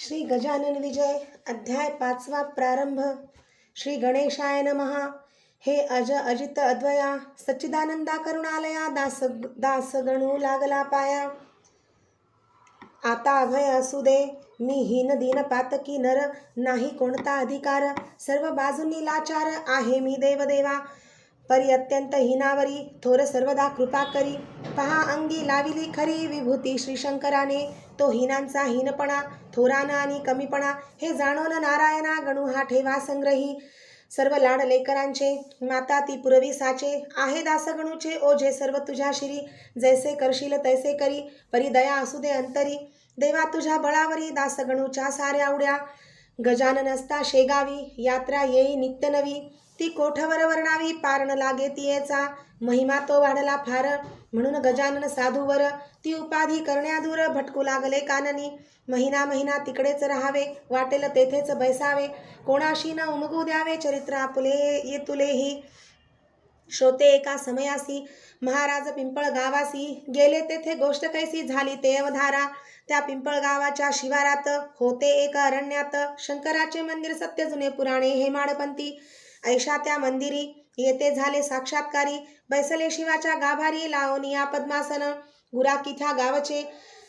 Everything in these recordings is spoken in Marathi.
श्री गजानन विजय अध्याय पाचवा प्रारंभ. श्री गणेशाय नमहा हे अज अजित अद्वया सच्चिदानंदा करुणालया दास दास गणू लागला पाया. आता अभय असू दे मी हीन दीन पातकी नर नाही कोणता अधिकार सर्व बाजूंनी लाचार आहे मी देवदेवा. परी अत्यंत हिनावरी थोर सर्वदा कृपा करी. पहा अंगी लाविली खरी विभूती श्रीशंकराने. तो हिनांचा हीनपणा थोराना आणि कमीपणा हे जाणवलं नारायणा गणू हा ठेवा संग्रही. सर्व लाड लेकरांचे माता ती पुरवी साचे आहे दासगणूचे ओझे सर्व तुझ्या शिरी. जैसे करशील तैसे करी परी दया असू दे अंतरी. देवा तुझ्या बळावरी दासगणूच्या साऱ्या उड्या. गजानन असता शेगावी यात्रा येई नित्य नवी. ती कोठवर वर्णावी पारण लागे तियेचा. महिमा तो वाढला फार. म्हणून गजानन साधूवर ती उपाधी करण्यादूर भटकू लागले काननी. महिना महिना तिकडेच राहावे वाटेल तेथेच बैसावे. कोणाशी न उमगू द्यावे चरित्र आपले ये तुलेही श्रोते एका समयासी महाराज पिंपळ गावासी. गेले तेथे गोष्ट कैसी झाली ते अवधारा त्या पिंपळ गावाच्या शिवारात होते एका अरण्यात. शंकराचे मंदिर सत्य जुने पुराणे हे माडपंथी ऐशा त्या मंदिरी. येथे झाले साक्षात्कारी. बैसले शिवाच्या गाभारी लावून पद्मासन. गुरा त्या गावचे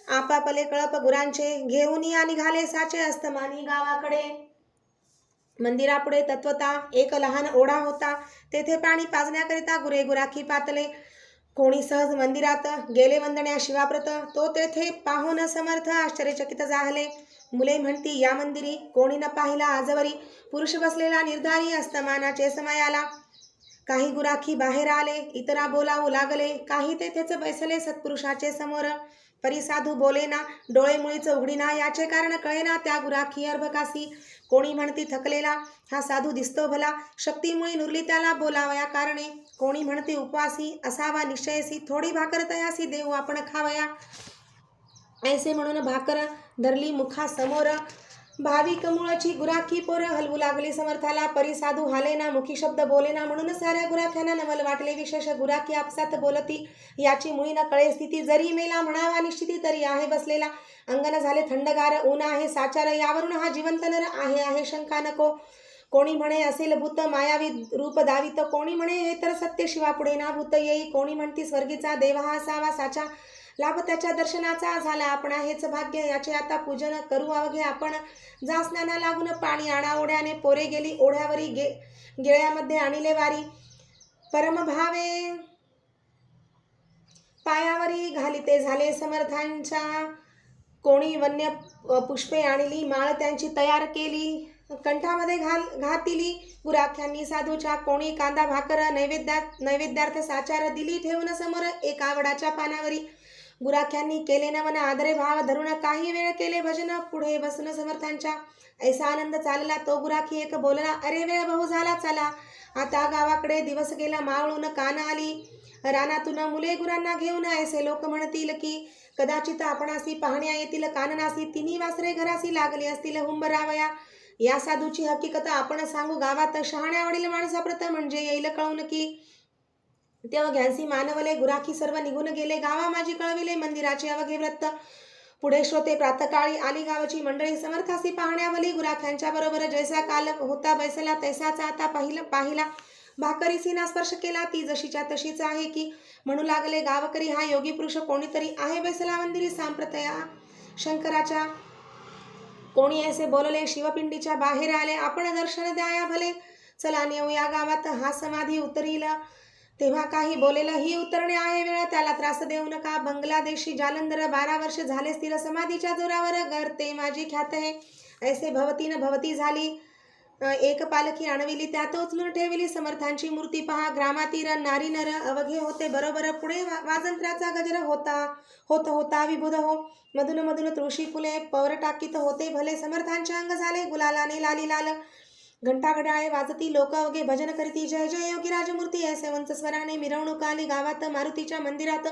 आपापले कळप गुरांचे. घेऊन या निघाले साचे अस्तमानी गावाकडे. मंदिरापुढे तत्वता एक लहान ओढा होता. तेथे पाणी पाजण्याकरिता गुरे गुराखी पातले. कोणी सहज मंदिरात गेले वंदण्या शिवाप्रत तो तेथे पाहून समर्थ आश्चर्यचकित झाले. मुले म्हणती या मंदिरी कोणी न पाहिला आजवरी. पुरुष बसलेला निर्धारी अस्तमानाचे समयाला काही गुराखी बाहेर आले इतरा बोलावू लागले. काही तेथेच बैसले सत्पुरुषाचे समोर. परिसाधू बोलेना डोळे मुळीच उघडीना याचे कारण कळेना त्या गुराखी अर्भकासी. कोणी म्हणती थकलेला. हा साधू दिसतो भला. शक्तीमुळे नुरली त्याला बोलावया कारणे. कोणी म्हणती उपवासी असावा निश्चयसी. थोडी भाकर तयासी देऊ आपण खावया. ऐसे म्हणून भाकर धरली मुखा समोर भाविक मुळची गुराखी पोर हलवू लागली समर्थाला परिसाधू हालेना मुखी शब्द बोलेना म्हणून साऱ्या गुराख्यांना नवल वाटले. विशेष गुराखी आपसात बोलती याची मुळी न कळे स्थिती जरी मेला म्हणावा निश्चिती तरी आहे बसलेला. अंगण झाले थंडगार ऊन आहे साचार यावरून हा जिवंत नर आहे आहे शंका नको. कोणी म्हणे असेल भूत मायावी रूप दावित कोणी म्हणे हे तर सत्य शिवापुढे ना भूत येई. कोणी म्हणती स्वर्गीचा देव हा असावा साचा. लाभ त्याच्या दर्शनाचा झाला. आपण हेच भाग्य याचे आता पूजन करू. अवघे आपण जा स्नाना लागून पाणी आणा ओढ्याने पोरे गेली. ओढ्यावरी गे गिळ्यामध्ये आणिले वारी. परमभावे पायावरी घालिते झाले समर्थांच्या कोणी वन्य पुष्पे आणली. माळ त्यांची तयार केली. कंठामध्ये घाल घातिली. गुराख्यांनी साधूच्या कोणी कांदा भाकर नैवेद्यात नैवेद्यार्थ साचार दिली. ठेवून समोर एका वडाच्या पानावरी. गुराख्यांनी केले मन आदरे भाव धरून काही वेळ केले भजन. पुढे बसून समर्थांच्या ऐसा आनंद चालला. तो गुराखी एक बोलला अरे वेळ बहु झाला चला. आता गावाकडे दिवस गेला मावळून कान आली. रानातून मुले गुरांना घेऊन ऐसे लोक म्हणतील की कदाचित आपणासी पाहण्या येतील काननासी तिन्ही वासरे घरासी लागली असतील हुंबरावया. या साधूची हकीकत आपण सांगू. गावात शहाण्या वडील माणसाप्रत म्हणजे येईल कळून की तेव्हा घ्यांसी मानवले गुराखी सर्व निघून गेले. गावा माझी कळविले मंदिराचे अवघे व्रत पुढे श्रोते प्रातकाळी आली गावाची मंडळी समर्थासी पाहण्यावली. गुराख्यांच्या बरोबर जैसा काल होता बैसला तैसाचा आता पाहिला पाहिला. भाकरीसीना स्पर्श केला ती जशीच्या तशीच आहे की. म्हणू लागले गावकरी हा योगी पुरुष कोणीतरी आहे बैसला मंदिरी सांप्रतया. शंकराच्या कोणी ऐसे बोलले शिवपिंडीच्या बाहेर आले. आपण दर्शन द्याया भले. चला नेऊ या गावात. हा समाधी उतरील. तेव्हा काही बोलेलं ही उतरणे आहे वेळ त्याला त्रास देऊ नका. बांगलादेशी जालंधर बारा वर्ष झाले स्थिर समाधीच्या जोरावर. गरते माझी ख्यात आहे. ऐसे भवतीनं भवती झाली. एक पालखी आणविली त्यात उचलून ठेवली. समर्थांची मूर्ती पहा. ग्रामातीर नारी नर अवघे होते. बरोबर पुढे वा- वाजंत्र्याचा गजर होता होत होता विबुध हो. मधून मधून तुळशी फुले पवर टाकीत होते. भले समर्थांचे अंग झाले गुलालाने लाली लाल. घंटा घड्याळे वाजती लोक अवघे भजन करीती जय जय योगी राजमूर्ती ऐसे वंच स्वराने मिरवणूक आली गावात मारुतीच्या मंदिरात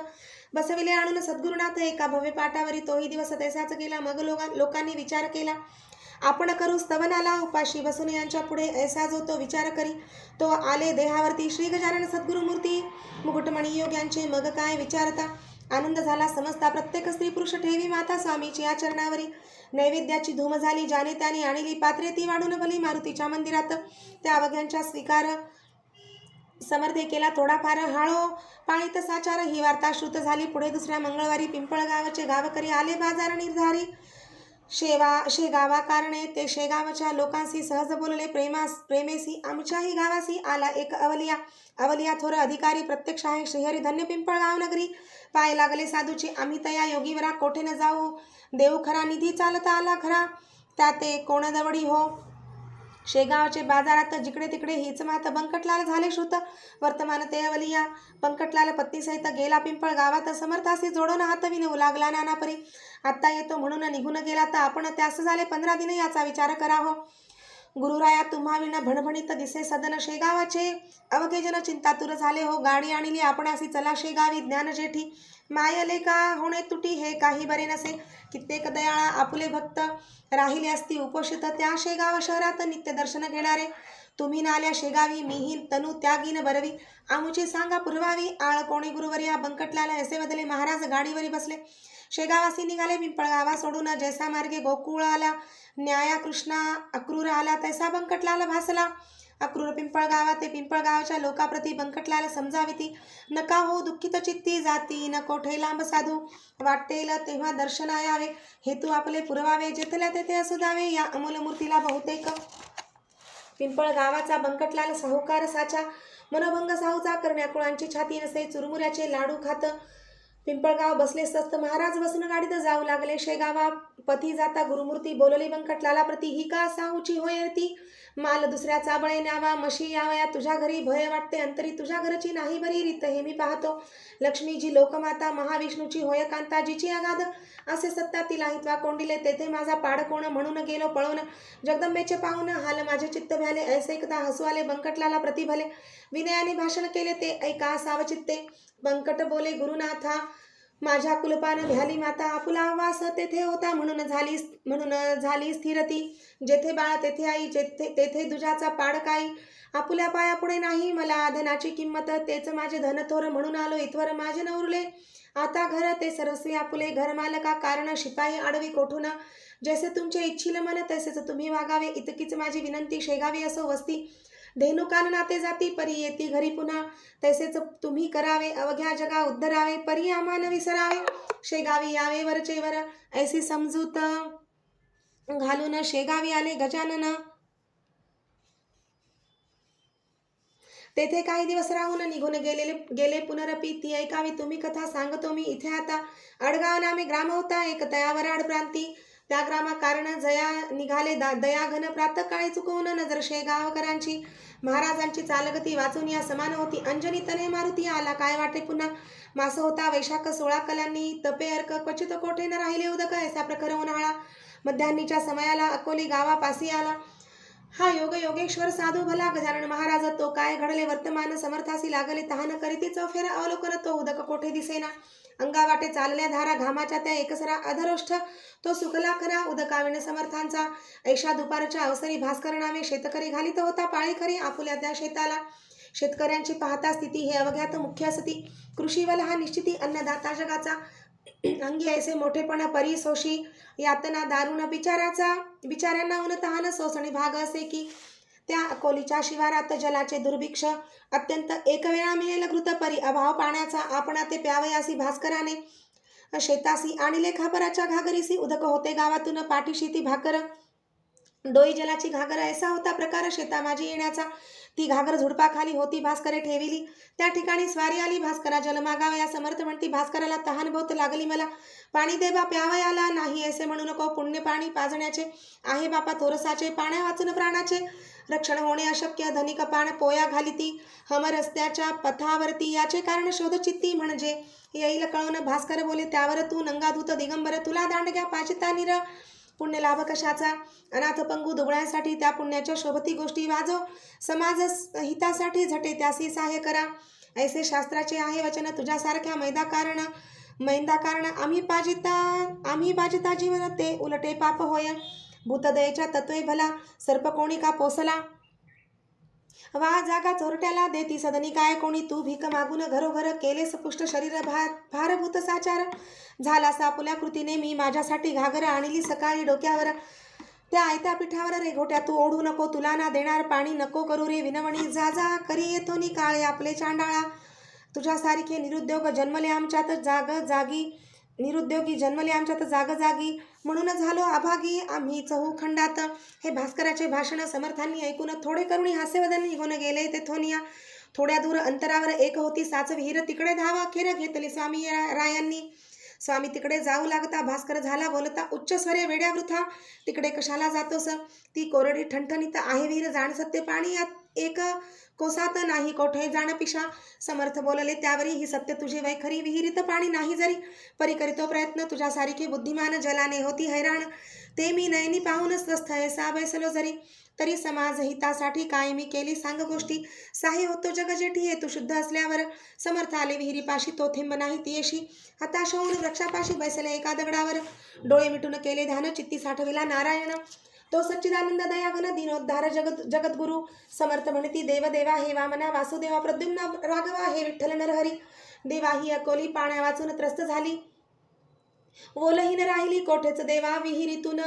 बसविले आणून सद्गुरुनाथ एका भव्य पाटावरी तोही दिवस तैसाच गेला मग लोकांनी विचार केला आपण करू स्तवनाला उपाशी बसून यांच्या पुढे ऐसा जो तो विचार करी तो आले देहावरती श्री गजानन सद्गुरुमूर्ती मुकुटमणी योग यांचे मग काय विचारता आनंद झाला. समजता प्रत्येक स्त्री पुरुष ठेवी माता स्वामीची या चरणावरी नैवेद्याची धूम झाली. ज्याने त्याने आणली पात्रे. ती वाढून भली मारुतीच्या मंदिरात. त्या अवघ्यांच्या स्वीकार समर्थे केला थोडाफार हाळो. पाळीत साचार. ही वार्ता श्रुत झाली. पुढे दुसऱ्या मंगळवारी पिंपळगावचे गावकरी आले बाजार निर्धारी. शेवा शेगावा कारणे ते शेगावच्या लोकांशी सहज बोलले प्रेमास प्रेमेसी आमच्याही गावासी आला एक अवलिया. अवलिया थोर अधिकारी प्रत्यक्ष आहे श्रीहरी धन्य पिंपळगाव नगरी. पाय लागले साधूची आम्ही तया योगीवरा कोठे न जाऊ? देऊ खरा निधी चालता आला खरा. त्या ते कोणदवडी हो? शेगावचे बाजारात जिकडे तिकडे हीच मात बंकटलाल झाले श्रुत. वर्तमान ते अवलिया बंकटलाल पत्नीसहित गेला पिंपळ गावात समर्थासी जोडून हात विनवू लागला नानापरी. आत्ता येतो म्हणून निघून गेला तर आपण त्यास झाले पंधरा दिन याचा विचार करा हो. गुरुराया तुम्हा विना भणभणीत दिसे सदन शेगावाचे. अवघे जन चिंतातुर झाले हो गाडी आणली आपणासी चला शेगावी ज्ञान जेठी मायले का होणे तुटी हे काही बरे नसे. कित्येक दयाळा आपले भक्त राहिले असती उपोषित त्या शेगाव शहरात नित्य दर्शन घेणारे. तुम्ही नाल्या शेगावी मीही तनु त्यागीन बरवी. आमुची सांगा पुरवावी आळ कोणी गुरुवर्या बंकटलाला असे बदले. महाराज गाडीवरी बसले. शेगावासी निघाले पिंपळगावा सोडून जैसा मार्गे गोकुळ आला न्याया कृष्णा अक्रूर आला तैसा बंकटलाल भासला. अक्रूर पिंपळगावा ते पिंपळगावच्या लोकाप्रती बंकटलाल समजाविती. नका हो दुःखित चित्ती जाती न कोठे लांब साधू. वाटेल तेव्हा दर्शना यावे हेतू आपले पुरवावे जेथल्या तेथे असू द्यावे या अमोल मूर्तीला बहुतेक. पिंपळ गावाचा बंकटलाल साहूकार साचा मनोभंग साहूचा करण्याकुळांची छाती नसे चुरमुऱ्याचे लाडू खात. पिंपळगाव बसले स्वस्त महाराज बसून गाडीत जाऊ लागले. शेगावा पती जाता गुरुमूर्ती बोलली बंकटलाला प्रती ही का साहूची होय ती माल दुसऱ्याचा बळे न्यावा मशी यावया तुझ्या घरी भय वाटते अंतरी तुझ्या घरची नाही बरी रीत हे मी पाहतो. लक्ष्मीजी लोकमाता महाविष्णूची होय कांताजीची आगाध. असे सत्ता तिला हितवा कोंडिले तेथे माझा पाड कोण म्हणून गेलो पळून. जगदंबेचे पाहून हाल माझे चित्त भ्याले ऐसे एकदा हसू आले बंकटलाला प्रतिभले. विनयाने भाषण केले ते ऐका सावचित्ते. बंकट बोले गुरुनाथा माझ्या कुलपान भ्याली माता आपुला वास तेथे होता म्हणून झाली म्हणून झाली स्थिरती. जेथे बाळ तेथे आई जेथे तेथे दुजाचा पाड काही. आपुल्या पायापुढे नाही मला धनाची किंमत तेच माझे धन थोर म्हणून आलो इथवर माझे नवरुले. आता घर ते सरस्वी आपुले घरमालका कारण शिपाई आडवी कोठून? जैसे तुमचे इच्छिल मन तसेच तुम्ही वागावे. इतकीच माझी विनंती शेगावी असो वस्ती. धेनुकान नाते जाती परी येती घरी पुन्हा. तसेच तुम्ही करावे अवघ्या जगा उद्धरावे परी आमान विसरावे. शेगावी यावे वरचे वर ऐसी समजूत घालून शेगावी आले गजानन. तेथे काही दिवस राहून निघून गेलेले गेले पुनरपी. ती ऐकावी तुम्ही कथा सांगतो मी इथे आता. अडगाव नामे ग्राम होता एक तयावराड प्रांती त्या ग्रामा कारण जया निघाले दा दयाघन प्रातकाळी चुकवून नजर शेगावकरांची. महाराजांची चालगती वाचून या समान होती. अंजनी तने मारुती आला काय वाटे पुन्हा? मास होता वैशाख सोळा कलांनी. तपे अर्क क्वचित कोठे न राहिले उदक ऐसा प्रकार उन्हाळा. मध्यान्नीच्या समयाला अकोली गावापासी आला. हा योग योगेश्वर साधू भला गजानन महाराज तो काय घडले वर्तमान समर्थासी लागले तहान करीती चौफेर अवलोकन तो उदक कोठे दिसेना. अंगावाटे चालल्या धारा घामाच्या त्या एकसरा अधरोष्ठ तो सुकला खरा उदकाविण समर्थांचा. ऐशा दुपारच्या अवसरी भास्कर नामे शेतकरी घालीत होता पाळी खरी आपुल्या त्या शेताला. शेतकऱ्यांची पाहता स्थिती हे अवघ्यात मुख्य असती. कृषीवल हा निश्चिती अन्नदाता जगाचा. अंगी ऐसे मोठेपणा परी सोशी यातना दारुण बिचाराचा बिचाऱ्यांना उन सोसणे भाग असे की त्या अकोलीच्या शिवारात जलाचे दुर्भिक्ष अत्यंत एकवेळा मिळेल घृतपरी अभाव पाण्याचा आपणा ते प्यावयासी भास्कराने. शेतासी आणि लेखापराच्या घागरीसी उदक होते गावातून पाठीशी ती भाकर. डोई जलाची घागर ऐसा होता प्रकार शेता माझी येण्याचा. ती घागर झुडपाखाली होती भास्करे ठेविली. त्या ठिकाणी स्वारी आली भास्करा जलमागाव या समर्थ म्हणती भास्कराला तहान बहुत लागली मला. पाणी दे बा प्यावयाला नाही असे म्हणू नको. पुण्य पाणी पाजण्याचे आहे बापा थोरसाचे पाण्या वाचून प्राणाचे. रक्षण होणे अशक्य धनिक पाण पोया घालिती हम रस्त्याच्या पथावरती याचे कारण शोध चित्ती म्हणजे येईल कळून भास्कर बोले त्यावर तू नंगाधूत दिगंबर तुला दांडग्या पाचिता निर. पुण्य लाभ कशाचा? अनाथ पंगू दुबळ्यासाठी त्या पुण्याच्या शोभती गोष्टी वाजो समाज हितासाठी झटे त्यासी सहाय्य करा. ऐसे शास्त्राचे आहे वचन तुझ्यासारख्या मैदा कारण मैदा कारण आम्ही पाजिता आम्ही पाजिता जीवन ते उलटे पाप होय. भूतदयेच्या तत्वे भला सर्पकोणी का पोसला? वा जागा चोरट्याला देती सदनी काय कोणी? तू भीक मागून घरोघर केले सपुष्ट शरीर भा भारभूत साचार. झाला सापुल्या कृतीने मी माझ्यासाठी घागर आणली सकाळी डोक्यावर. त्या आयत्या पिठावर रे घोट्या तू ओढू नको तुला ना देणार पाणी नको करू रे विनवणी. जा जा करी येतो नि काळे आपले चांडाळा. तुझ्यासारखे निरुद्योग जन्मले आमच्यात जाग जागी. निरुद्योगी जन्मले आमच्यात जागजागी. म्हणून झालो अभागी आम्ही चहू खंडात हे भास्कराचे भाषण समर्थांनी ऐकून थोडे करुणी हास्यवदन निघून गेले ते थोनिया. थोड्या दूर अंतरावर एक होती साच विहीर तिकडे धावा खेर घेतली स्वामी रायांनी. स्वामी तिकडे जाऊ लागता भास्कर झाला बोलता उच्च स्वरे वेड्या वृथा. तिकडे कशाला जातोस? ती कोरडी ठणठणीत आहे विहीर जाण सत्य पाणी यात एक कोसात नाही कोठे जाण्यापेक्षा पिशा? समर्थ बोलले त्यावरी ही सत्य तुझी वैखरी विहिरीत पाणी नाही जरी. परी करीतो प्रयत्न तुझ्यासारखी बुद्धिमान जलाने होती हैराण. ते मी नयनी पाहूनच स्वस्थ सा बैसलो जरी. तरी समाज हितासाठी काय मी केली सांग गोष्टी. साही होतो जग जेठी हे तू शुद्ध असल्यावर. समर्थ आले विहिरीपाशी तो थेंब नाही तियेशी हताश होऊन वृक्षापाशी बैसले एका दगडावर. डोळे मिटून केले ध्यान चित्ती साठविला नारायण. तो सच्चिदानंद दयाघन दिनोद्धार जगत जगद्गुरु समर्थ म्हणती देवदेवा हे वामना वासुदेवा प्रद्युम्न राघवा हे विठ्ठल नरहरी. देवा ही अकोली पाण्या वाचून त्रस्त झाली. ओलहीन राहिली कोठेच देवा विहिरीतून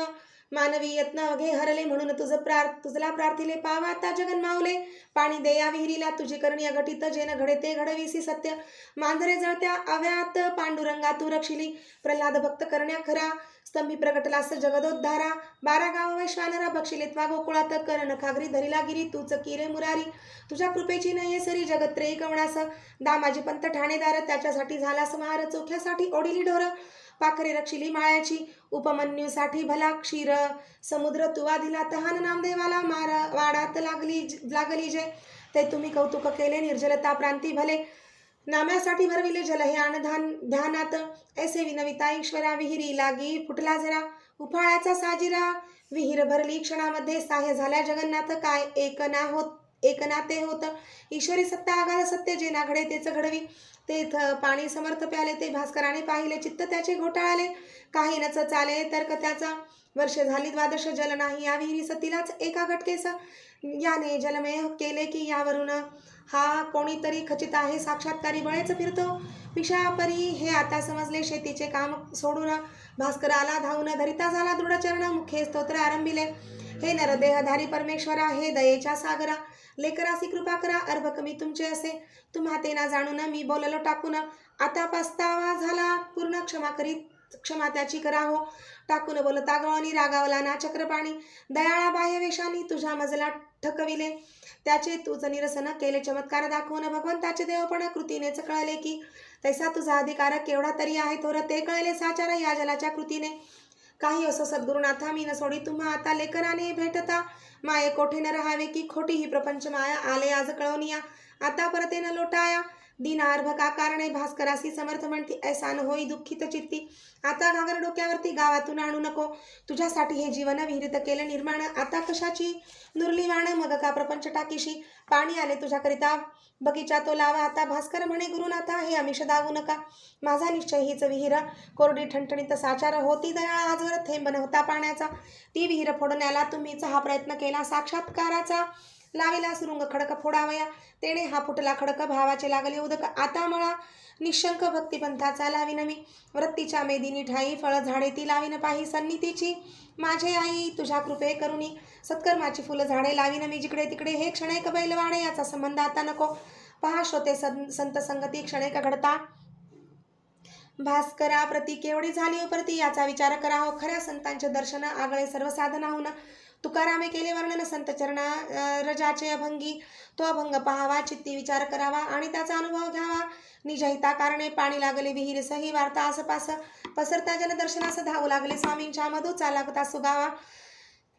मानवी यत्न अघे हरले म्हणून तुझं प्रार तुझला प्रार्थिले पावा आता जगन मावले पाणी देया विहिरीला तुझी करणी अघटित जेन घडे ते घडविसी सत्य. मांजरे जळत्या अव्यात पांडुरंगा तू रक्षिली. प्रल्हाद भक्त करण्या खरा स्तंभी प्रगटलास जगदोद्धारा. बारा गाव वैश्वानरा बक्षिलेत्वा गोकुळात कर्ण खागरी धरिला गिरी तूच किरे मुरारी. तुझ्या कृपेची नये सरी जगत्रेयी कवणास. दामाजी पंत ठाणेदार त्याच्यासाठी झाला समार चोख्यासाठी ओढिली ढोर. पाखरे रक्षिली माळ्याची उपमन्यूसाठी भला क्षीर. समुद्र तुवा दिला तहान नामदेवाला मार. वाडात लागली लागली जे ते तुम्ही कौतुक केले निर्जलता प्रांती भले. नाम्यासाठी भरविले जल हे अनधान ध्यानात. ऐसे विनविता ईश्वरा विहिरी लागी फुटला जरा. उफाळ्याचा साजिरा. विहीर भरली क्षणामध्ये साह्य झाल्या जगन्नाथ. काय एक ना होत एक नाते होतं. ईश्वरी सत्ता आगार सत्य जे नाघडे तेच घडवी. तेथ पाणी समर्थ प्याले ते भास्कराने पाहिले चित्त त्याचे घोटाळले. काही नच चाले तर्क त्याचा. वर्ष झाली द्वादश जल नाही या विहिरी सतीलाच एका घटकेस. याने जलमेह केले की यावरून. हा कोणीतरी खचित आहे साक्षात्कारी बळेच फिरतो. पिशापरी हे आता समजले शेतीचे काम सोडून. भास्कराला धावून धरिता झाला दृढचरण. मुखे स्तोत्र आरंभिले. हे नरदेहधारी परमेश्वरा हे दयेच्या सागरा. लेकरासी कृपा करा अर्भक मी तुमचे असे. तुम्हा ते ना जाणून मी बोललो टाकून आता पस्तावा झाला पूर्ण क्षमा करीत क्षमा त्याची करा हो. टाकून बोलता गवणी रागावला ना चक्रपाणी दयाळा बाह्य वेशानी तुझ्या मजला ठकविले. त्याचे तुझं निरसन केले चमत्कार दाखवून भगवंताचे देवपण कृतीनेच कळले की तैसा तुझा अधिकार केवढा तरी आहे थोर ते कळले साचार या जलाच्या कृतीने. काही असो सद्गुरुनाथा मी न सोडी तुम्हा आता लेकराने भेटता. माये कोठे न राहावे की खोटी ही प्रपंच माया आले आज कळवनिया. आता परते न लोटाया. दिनार्भका कारणे भास्करासी समर्थ म्हणती ऐसा न होई दुःखित चित्ती. आता घागर डोक्यावरती गावातून आणू नको. तुझ्यासाठी हे जीवन विहिरीत केलं निर्माण. आता कशाची नुरली वाण? मग का प्रपंच टाकीशी? पाणी आले तुझ्याकरिता. बगीचा तो लावा आता. भास्कर म्हणे गुरुनाथा हे आमिष दागू नका. माझा निश्चय हीच विहीर. कोरडी ठणठणीत साचार होती दयाळ आजवर थेंब नव्हता पाण्याचा. ती विहीर फोडण्याला तुम्हीच हा प्रयत्न केला. साक्षात्काराचा लावेला सुरुंग खडक फोडावया. तेने हा फुटला खडक भावाचे लागले उदक. आता मळा. निशंक भक्तिपंथाचा लावीन मी वृत्तीच्या मेदिनी ठाई फळ झाडे ती लावीन पाही सन्नितीची माझे आई तुझ्या कृपे करुणी सत्कर्माची फुलं झाडे लावीन मी जिकडे तिकडे हे क्षणैक बैलवाडे याचा संबंध आता नको. पहा श्रोते सं संत संगती क्षणैक घडता. भास्करा प्रती केवढी झाली हो प्रती याचा विचार करा हो खऱ्या संतांचे दर्शन आगळे सर्व साधनाहून तुकारामे केले वर्णन संत चरणा रजाचे अभंगी. तो अभंग पाहावा चित्ती विचार करावा आणि त्याचा अनुभव घ्यावा. निजहिता कारणे पाणी लागले विहीर सही वार्ता आसपास पसरता जनदर्शनास धावू लागले स्वामींच्या मधूचा लागता सुगावा.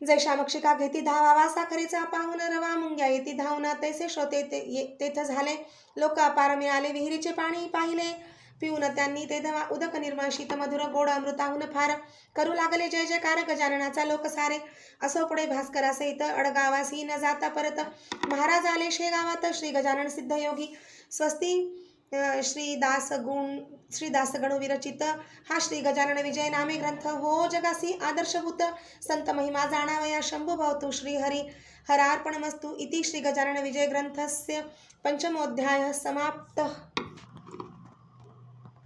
जैशामक्षिका घेती धावावा साखरेचा पाहून रवा मुंग्या येती धावून तैसे श्रोते ते ये- तेथ झाले. लोक अपार मिळाले विहिरीचे पाणी पाहिले. पिऊन त्यांनी ते धवा. उदक निर्मळ शीत मधुर गोड अमृताहून फार करू लागले. जय जयकार गजाननाचा लोक सारे. असो पुढे भास्करासहित अडगावासी न जाता परत महाराज आले शेगावात. श्री गजानन सिद्ध योगी स्वस्ती अं, श्री दास गुण श्री दासगणू विरचित. हा श्री गजानन विजय नामे ग्रंथ. हो जगासी आदर्शभूत. संत महिमा जाणावया शंभू भवतु श्री हरी. हरार्पणमस्तु इति श्रीगजाननविजयग्रन्थस्य पञ्चमोऽध्यायः समाप्तः.